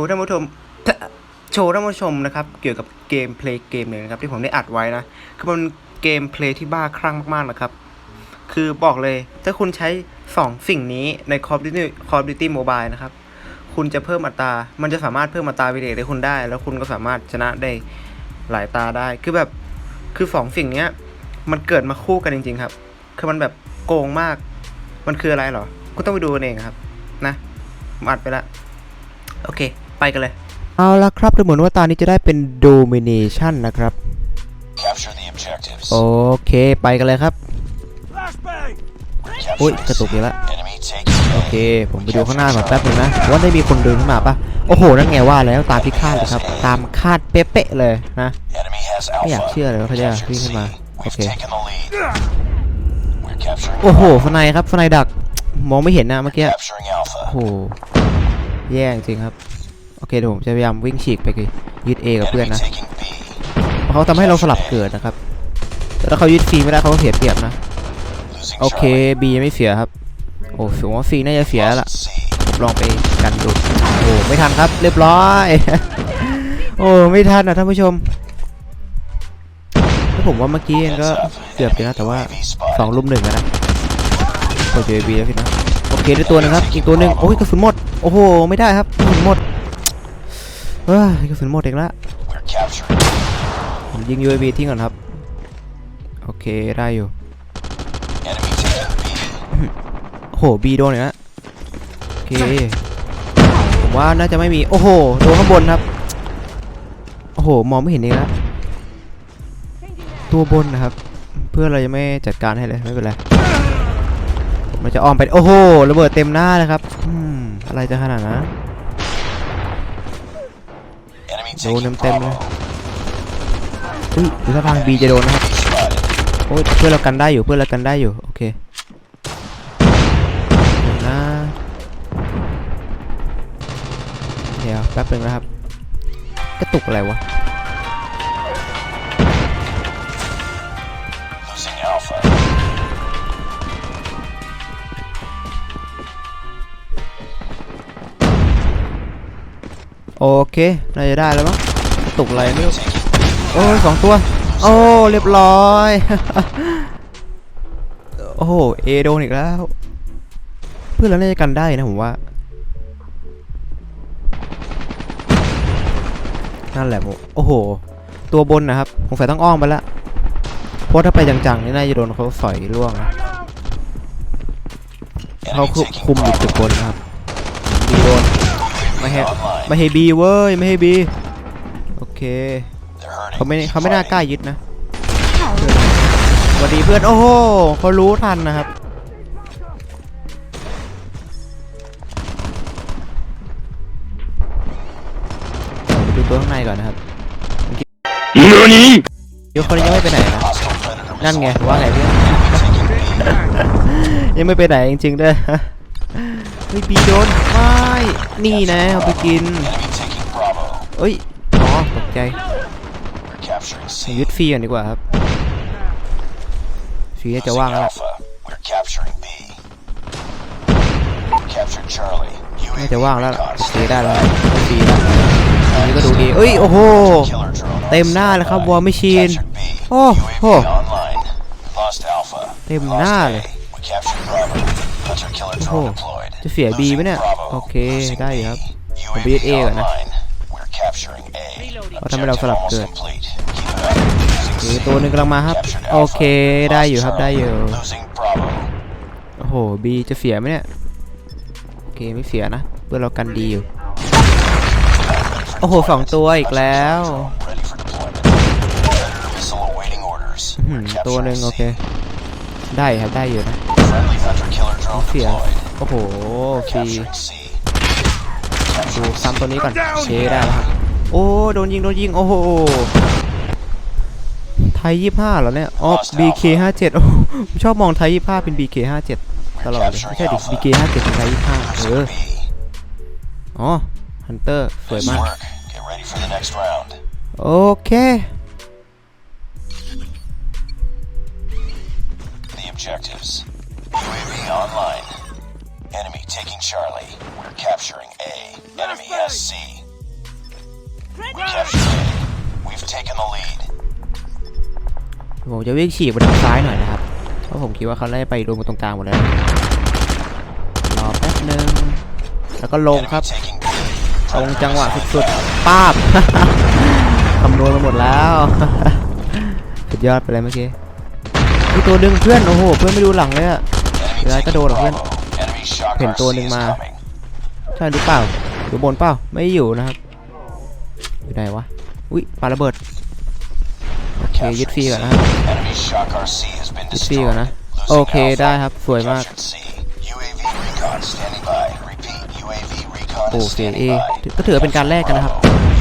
ว์ท่านผู้ชมโชว์ท่านผู้ชมนะครับเกี่ยวกับเกมเพลย์เกมหนึ่งนะครับที่ผมได้อัดไว้นะคือมันเกมเพลย์ที่บ้าคลั่งมากๆนะครับ คือบอกเลยถ้าคุณใช้ 2 สิ่งนี้ใน Call of Duty Call of Duty Mobile นะครับ คุณจะเพิ่มอัตรา มันจะสามารถเพิ่มอัตราวิเดให้คุณได้ แล้วคุณก็สามารถชนะได้หลายตาได้ คือแบบคือสองสิ่งเนี้ยมันเกิดมาคู่กันจริง ๆ ครับ คือมันแบบโกงมาก มันคืออะไรหรอ คุณต้องไปดูกันเองครับ นะผมอัดไปละโอเค ไปกันเลย เอาละครับดูเหมือนว่าตอนนี้จะได้เป็น Domination นะครับ Capture the objectives. โอเคไปกันเลยครับ Capture อุ้ย the กระตุกอีก city. แล้ว Enemy taking โอ A. เค ผมไปดูข้างหน้าก่อนแป๊บนึงนะว่าได้มีคนเดินขึ้นมาปะโอ้โห นั่นไงว่าแล้วตามที่คาดเลยครับ ตามคาดเป๊ะๆเลยนะ Enemy has ไม่อยาก Alpha. เชื่อเลยว่าเขาจะ Captured วิ่งขึ้นมา C. โอ We've เค taken the lead. We're capturing โอ้โห Bravo. ฟนายครับฟนายดักมองไม่เห็นนะเมื่อกี้ Capturing โอ้โห Alpha. แย่จริงครับโอเคเดี๋ยวผมจะพยายามวิ่งฉีกไปยึด A กับเพื่อน Enemy นะ taking B. เพราะเขาทำให้เราสลับเกิดนะครับแต่ถ้าเขายึด C ไม่ได้เขาก็เสียเปรียบนะ Losing โอเค B ยังไม่เสียครับ โอ้ผมว่า C น่าจะเสีย Charlie. ละ Lost C. ลองไปกันดู โอ้ไม่ทันครับ เรียบร้อย โอ้ไม่ทันนะท่านผู้ชมถ้าผมว่าเมื่อกี้เองก็ Heads up. เกือบจะนะแต่ว่า UAV สอง spotted. ลุมหนึ่งอะนะกด UAV แล้วพี่นะโอเคได้ตัวหนึงครับอีกตัวหนึ่งโอ้ยกระสุนหมดโอ้โหไม่ได้ครับกระสุนหมด เฮ้ยกระสุนหมดเองละผมยิง UAV ทิ้งก่อนครับ โอเคได้อยู่โอ้โห B โดนอีกแล้วโอเคผมว่าน่าจะไม่มี โอ้โหโดนข้างบนครับ โอ้โหมองไม่เห็นเองแล้วตัวบนนะครับ เพื่อเรายังไม่จัดการให้เลยไม่เป็นไรมันจะอ้อมไป โอ้โหระเบิดเต็มหน้าเลยครับ อืม อะไรจะขนาดนั้น โดน taking เต็มๆเลยอุ้ยดูท่าทางบีจะโดนนะครับโอ้ยเพื่อนเรากันได้อยู่เพื่อนเรากันได้อยู่โอเคนะเดี๋ยวแป๊บนึงนะครับ กระตุกอะไรวะ โอเค น่าจะได้แล้วมั้งตกอะไรไม่รู้ โอ้สองตัว โอ้ เรียบร้อย โอ้โห เอโดนอีกแล้ว เพื่อนเราน่าจะกันได้นะผมว่า นั่นแหละผมโอ้โห ตัวบนนะครับผมใส่ต้องอ้อมไปละ เพราะถ้าไปจังๆนี่น่าจะโดนเขาสอยร่วงนะเขาคุมอยู่จุด Bravo. บนนะครับบีโดน ม่ให้ Online. ไม่ให้บีเว้ยไม่ให้บีโอเค They're hurting. เขาไม่ Keep เขาไม่น่า fighting. กล้ายึดนะสวัสดีเพื่อนโอ้โหเขารู้ทันนะครับเดี๋ยวไปดูตัวข้างในก่อนนะครับเมื่อกี้เดี๋ยวคนยังไม่ไปไหนนะ Hostile predator นั่นไง missile. ว่าไงเพื่อน Enemy taking B. ยังไม่ไปไหนจริงๆด้วยเไม่บีโดนไม่นี่นะเอาไปกินเอ้ยอ๋อตกใจยึดฟีกันดีกว่าครับฟีจะว่างแล้วน่าจะว่างแล้วฟีได้แล้วฟีแล้วอันนี้ก็ดูดีเอ้ยโอ้โหเต็มหน้าแล้วครับวอร์มิชีนโอ้โหเต็มหน้าเลยโอ้โห จะเสีย B ไหม Losing เนี่ย Bravo. โอเค Losing ได้อยู่ B. ครับ ผม UAV ไปยึด A ก่อนนะ online. We're capturing A. เขาทำให้เราสลับ Objective เกิด almost complete. Keep it up. โอเค Losing C. ตัวหนึ่งกำลังมาครับ Captured โอ Alpha. เค ได้อยู่ครับ Lost ได้อยู่ Charlie. Losing Bravo. โอ้โห B จะเสียไหมเนี่ย โอเค ไม่เสียนะ เพื่อนเรากันดีอยู่ โอ้โหสองตัวอีกแล้ว Ready for deployment. Predator missile awaiting orders. อื้อหื We're อตัวหนึ่ง capturing โอเค C. ได้ครับ ได้อยู่นะ Friendly hunter killer drone เสีย deployed. โอ้โหฟรีดูซ้ำตัวนี้ก่อนเชได้แล้วครับโอ้โดนยิงโดนยิงโอ้โหไทยยี่ห้าเหรอเนี่ยอ๋อ BK ห้าเจ็ดโอ้ชอบมองไทยยี่ห้าเป็น BK ห้าเจ็ดตลอดเลยไม่ใช่ดิ BK ห้าเจ็ดเป็นไทยยี่ห้าเอออ๋อฮันเตอร์สวยมากโอเค The objectives. UAV online. Enemy taking Charlie. We're capturing A. Enemy has C. captured A. We've taken the lead. ผมจะวิ่งฉีกไปทางซ้ายหน่อยนะครับ เพราะผมคิดว่าเขาได้ไปรวมกันตรงกลางหมดแล้ว รอแป๊บนึง แล้วก็ลง Enemy ครับ taking B. ตรง Predator จังหวะ missile สุด inbound. ๆป้าบ คำนวณมาหมดแล้ว สุดยอดไปเลยเมื่อกี้มีตัวดึงเพื่อน โอ้โห เพื่อนไม่ดูหลังเลยอะ Enemy Rồi, cái taking đồ là quên. Bravo. Enemy shock Hiển RC tua is đừng mà. coming. ใช่หรือเปล่าอยู่บนเปล่าไม่อยู่นะครับอยู่ไหนวะอุ้ยปาระเบิดโอเคยึดฟรี Capturing ก่อน C. นะครับ Enemy shock RC has been ยึดฟรีก่อน destroyed. นะ Losing โอเค Alpha. ได้ครับสวยมาก Captured C. UAV recon standing by. Repeat. UAV recon โอ้ is เสีย standing เอ by. ก็ถือว่าเป็นการแลกกันนะครับ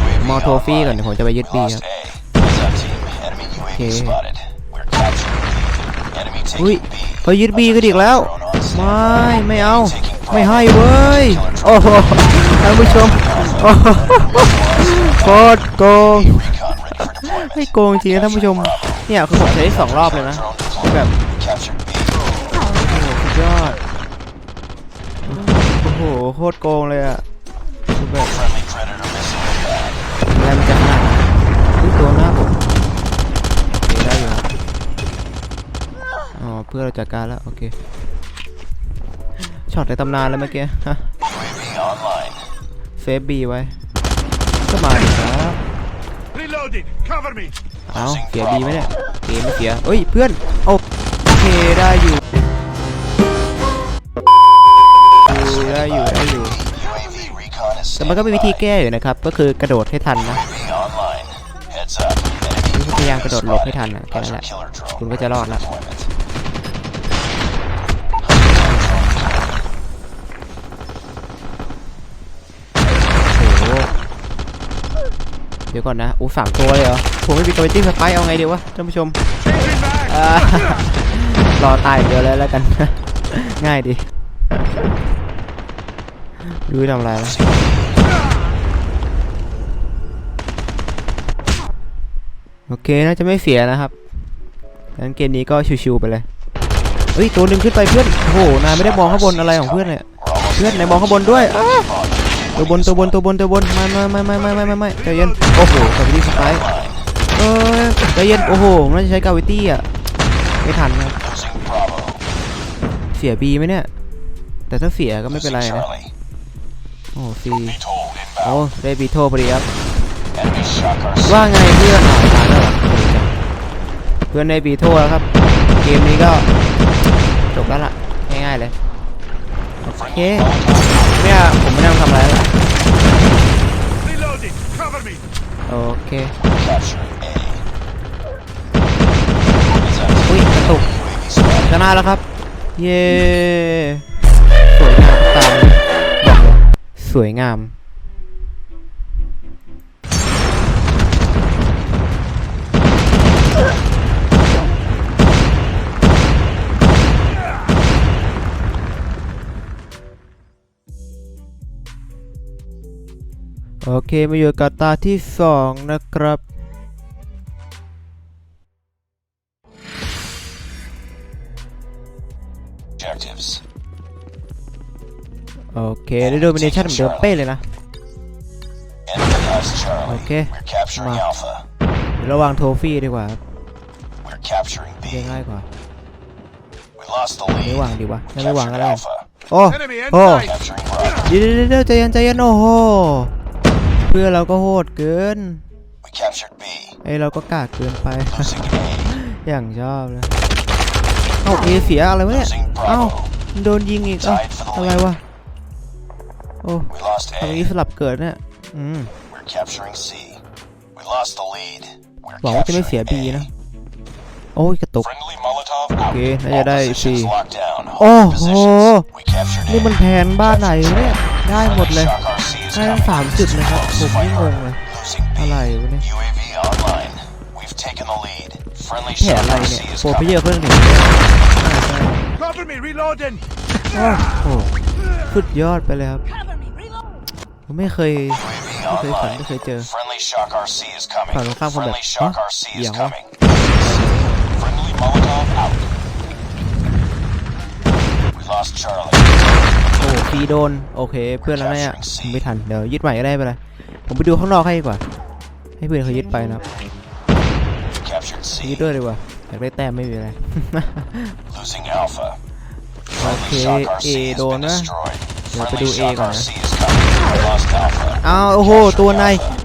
UAV มอโทฟี่ก่อนเดี๋ยวผมจะไปยึด We บี lost ครับ A. Heads up, team. Enemy UAV Okay. spotted. We're capturing B. Enemy อุ้ย taking B. เขายึดบีกันอีกแล้ว Drone on ไม่ไม่เอา ไม่ให้เว้ย โอ้โหท่านผู้ชมโอ้โหโคตรโกงไม่โกงจริงนะท่านผู้ชม เนี่ยคือผมใช้สองรอบเลยนะแบบสุดยอดโอ้โหโคตรโกงเลยอะคือแบบ Friendly Predator missile inbound. อะไรมจะขนาดนั้นอุ๊ยตัวหน้าผมได้อยู่ครับอ๋อเพื่อเราจัดการแล้วโอเค ช็อตในตำนานแล้วเมื่อกี้ฮะ UAV online. เซฟบีไว้ก็มาดิครับ Reloading! Cover me! เอาเสียบีไหมเนี่ยเกมไม่เสียเอ้ยเพื่อนโอเคได้อยู่อยู่ได้อยู่ได้อยู่ UAV recon is แต่มันก็มีวิธีแก้อยู่นะครับ ก็คือกระโดดให้ทันนะ standing online. Heads up. พ Enemy ยายามกระโดดหลบให้ทันนะแค่นั้นแหละ killer drone. คุณก็จะรอดละ เดี๋ยวก่อนนะอู้สามตัวเลยเหรอผมไม่มีตัวจิ้งสไปร์เอาไงดีวะท่านผู้ชมรอตายเดียวเลยแล้วกัน ง่ายดีดูทำอะไรโอเคน่าจะไม่เสียนะครับงั้นเกมนี้ก็ชิวๆไปเลยเฮ้ยตัวหนึ่งขึ้นไปเพื่อนโอ้โหนายไม่ได้มองข้างบนอะไรของเพื่อนเนี่ยเพื่อนนายมองข้างบนด้วยอ ตัวบนตัวบนตัวบนตัวบนไม่ไมามามามาไม่ไม่ใจเย็นโอ้โหกาวิตี้สไปเออใจเย็นโอ้โหผมน่าจะใช้กาวิตี้อะไม่ทันครับเสียบีไหมเนี่ย แต่ถ้าเสียก็ไม่เป็นไรนะโอ้ฟีโอ้ได้บีโทพอดีครับว่าไงเพื่อนอ่าแล้วเพื่อนได้บีโทแล้วครับ เกมนี้ก็จบแล้วล่ะง่ายๆเลยโอเคเนี่ยผมไม่นั่งทำอะไร โอเค อุ้ยกระตุกชนะแล้วครับ เย้ สวยงามตามบอกเลยสวยงาม โอเค มาอยู่กับตาที่สองนะครับ Objectives. โอเคได้โดมิเนชั่นเหมือนเดิมเป๊ะเลยนะ Enemy has Charlie. Okay. We're capturing Ma. Alpha. เดี๋ยวระวังโทฟี่ดีกว่าครับ We're capturing จะ B. ง่ายกว่า We lost the ไม่ lead. วางดีวะยังไม่วาง Captured ก็ได้ Alpha. โอ้ Enemy โอ้ inside! Capturing Bravo. เดี๋ยวเดี๋ยวเดี๋ยวใจเย็นใจเย็นโอ้โห เพื่อนเราก็โหดเกิน We captured B. ไอเราก็กากเกินไป Losing A. อย่างชอบเลยเอ้าเอเสียอะไรวะเนี่ย Losing เอ้า Bravo. โดนยิงอีกเอ้าอะไรวะโอ้ We lost ทำอย่างนี้ A. สลับเกิดเนี่ยอืม We're capturing C. We lost the lead. We're หวังว่าจะไม่เสีย capturing บี A. นะโอ้ยกระตุก Friendly Molotov out. Okay, All น่าจะได้ positions C. locked down. Oh, All positions. oh. We captured นี่ A. มันแผนบ้านไหนวะเนี่ยได้หมดเลย Shock RC is ได้ทั้ง coming. สามจุดเลยครับผมนี่งงเลย Losing B. อะไรวะเนี่ย UAV online. We've taken the lead. Friendly แผน Shock อะไร RC เนี่ย is โปรเพเยอ coming. ร์เพิ่งถึง Cover me! Reloading! โอ้โหสุดยอดไปเลยครับ Cover me, reload. ผมไม่เคย UAV ไม่เคยฝัน online. ไม่เคยเจอ Friendly Shock RC is coming. ฝั่งตรงข้ามคนแบบ Friendly Shock ฮะ RC เอี่ is ยงวะ พีโดน โอเค เพื่อนแล้วเนี่ยผมไม่ทัน เดี๋ยวยึดใหม่ก็ได้ไปเลย ผมไปดูข้างนอกให้ดีกว่า ให้เพื่อนเขายึดไปนะครับยึดด้วยดีกว่าอยากได้แต้มไม่มีอะไร โอเคเอโดนนะ เดี๋ยวไปดู A Shock ก่อนนะอ้าวโอ้โห ตัวใน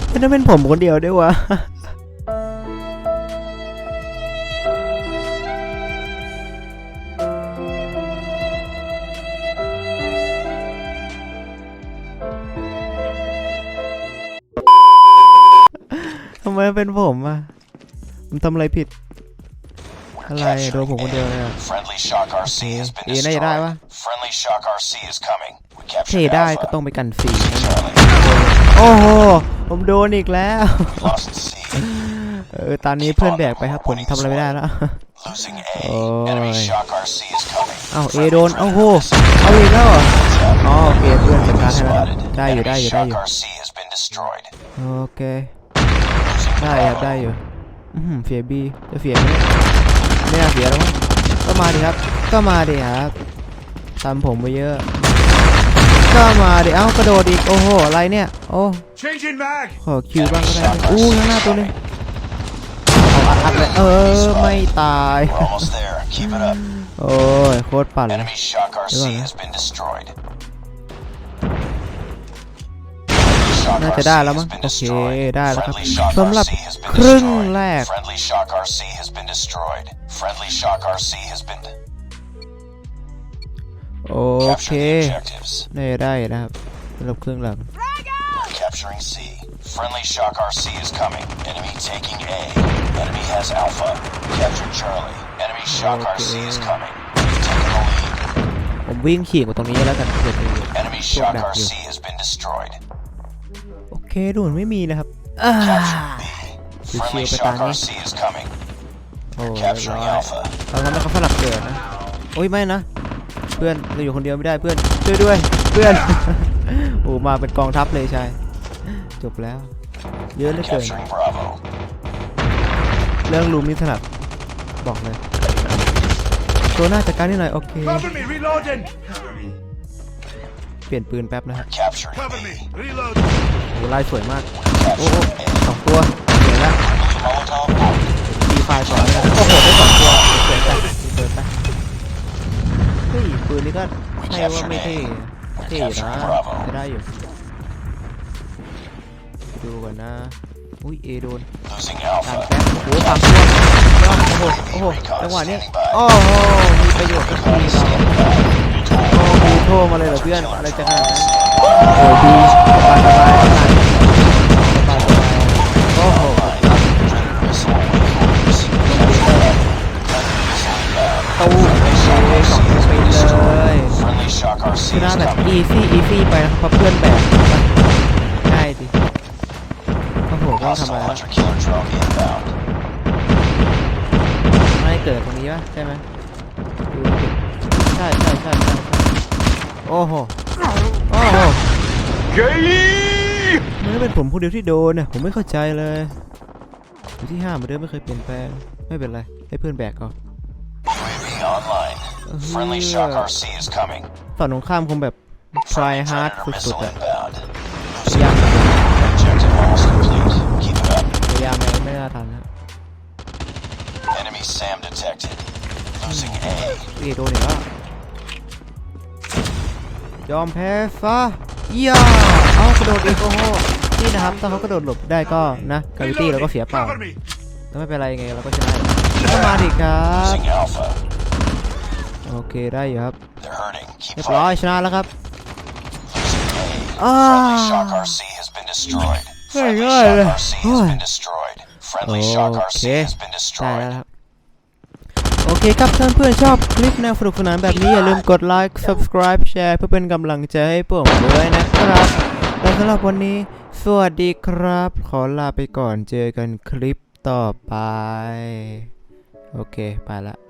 ไม่ได้เป็นผมคนเดียวด้วยวะ ทำไมเป็นผมอะผมทำอะไรผิด We're อะไรอะโดน capturing ผมคนเดียว A. เลยอะ Friendly Shock RC has been เอน่าจะได้ปะ destroyed. Friendly Shock RC is coming. We เท captured ได้ก็ Alpha. ต้องไปกันฟรีนะ Charlie. โอ้โหผมโดนอีกแล้ว Lost C. เออตอนนี้เพื่อนแบกไปครับผมทำอะไรไม่ได้แล้ว Losing Oh, A. Enemy yeah. Shock RC is coming. เอ้าเอโดนเอ้าโหเอาอีกแล้วเหรออ๋อโอเคเพื่อนจัดการให้แล้วครับ Spotted. ได้อยู่ได้อยู่ Enemy ได้อยู่ Shock RC has been destroyed. โอเค ได้ครับได้อยู่อืมเฟียบีจะเฟียไหมเนี่ยไม่น่าเฟียแล้วมั้งก็มาดิครับ ก็มาดิครับทำผมไปเยอะ ก็มาดิเอ้ากระโดดอีกโอ้โหอะไรเนี่ยโอ้ Changing mag. ขอคิวบ้างก็ได้นะอู้ข้างหน้าตัวหนึงเอาอัดอัดเลยเออไม่ตาย We're almost there. Keep it up. โอ้ยโคตรปั่นเลย Enemy Shock RC Đúng rồi. has been destroyed. น่าจะได้แล้วมั้งโอเคได้แล้วครับสำหรับครึ่งแรก Friendly Shock RC has been destroyed. Friendly Shock RC has been โอเค captured the objectives. ได้ได้นะครับสำหรับครึ่งหลัง We're capturing C. Friendly Shock RC is coming. Enemy taking A. Enemy has Alpha. Captured Charlie. Enemy Shock RC is Okay. coming. We've taken the lead. ผมวิ่งขี่กว่าตรงนี้แล้วกันเผื่อจะ Enemy Pull Shock back, RC has been destroyed. โอเคดูเหมือนไม่มีนะครับอ่า Captured B. You Friendly see Shock apa tadi? RC is coming. โอ้เรียบ Capturing ร้อย Alpha. เราทำให้เขาสลับเกิดนะโอ้ยไม่นะ เพื่อนเราอยู่คนเดียวไม่ได้เพื่อนช่วยด้วยเพื่อนโอ้มาเป็นกองทัพเลยชายจบแล้ว เยอะเหลือเกิน Capturing Bravo. เรื่องรูมนี่ถนัดบอกเลยตัวหน้าจัดการนิดหน่อยโอเค ลี่ยนปืนแป๊บนะครับ Capturing Cover B. me. Reload. โอ้ไล่สวยมาก โอ้โห Capturing A. สองตัวเห็นแล้ว Molotov out. ตีไฟก่อนเลยนะโอ้โหได้สองตัวเปิดไปเปิดไปเฮ้ยปืนนี้ก็ใช่ว่าไม่เท่เท่อยู่นะจะได้อยู่ดูก่อนนะอุ้ยเอโดน Losing การ Alpha. แป๊บโอ้โหสามตัวโอ้โหโอ้โหจังหวะนี้โอ้โหมีประโยชน์กับทีมเรา โอ้มีโทรมาเลยเหรอเพื่อน อะไรจะขนาดนั้นโอ้ยดีสบายสบายขนาดนี้สบายสบายโอ้โหครับ Missile waypoints. ตู้โอเคสองตัวไปเลย Friendly Shock ช RC นะ is แบบ coming. อีซี่อีซี่ไปนะครับเพราะเพื่อนแบกง่ายดิโอ้โหก็ทำอะไร Hostile แล้ว hunter killer drone inbound. ไม่เกิดตรงนี้ปะใช่ไหมดูดิใช่ใช่ใช่ใช่ โอ้โห โอ้โหมันไม่เป็นผมผู้เดียวที่โดนเนี่ยผมไม่เข้าใจเลยอยู่ที่ห้าเหมือนเดิมไม่เคยเปลี่ยนแปลง ไม่เป็นไร ให้เพื่อนแบกเอา UAV online. Friendly Shock RC is coming. ฝั่งตรงข้ามคงแบบ try Friendly hard Predator สุด missile ๆอะ inbound. พยายาม Objective almost complete. Keep it up. พยายามไม่ไม่น่าทันนะ Enemy SAM detected. Losing A. เอโดนอีกแล้ว ยอมแพ้ซะเยี่ยเอากระโดดเองโกโฮนี่นะครับถ้าเขากระโดดหลบได้ก็นะกาวิตี้เราก็เสียเปล่าแต่ไม่เป็นไรไงเราก็ชนะก็มาดิครับโอเคได้อยู่ครับเรียบร้อยชนะแล้วครับอ้าง่ายเลยโอเคได้แล้วครับ เคครับถ้าเพื่อนๆชอบคลิปแนวสนุกสนานแบบนี้ อย่าลืมกดไลค์ subscribe แชร์เพื่อเป็นกำลังใจให้ผมด้วยนะครับ และสำหรับวันนี้ สวัสดีครับ ขอลาไปก่อนเจอกันคลิปต่อไป โอเค ไปละ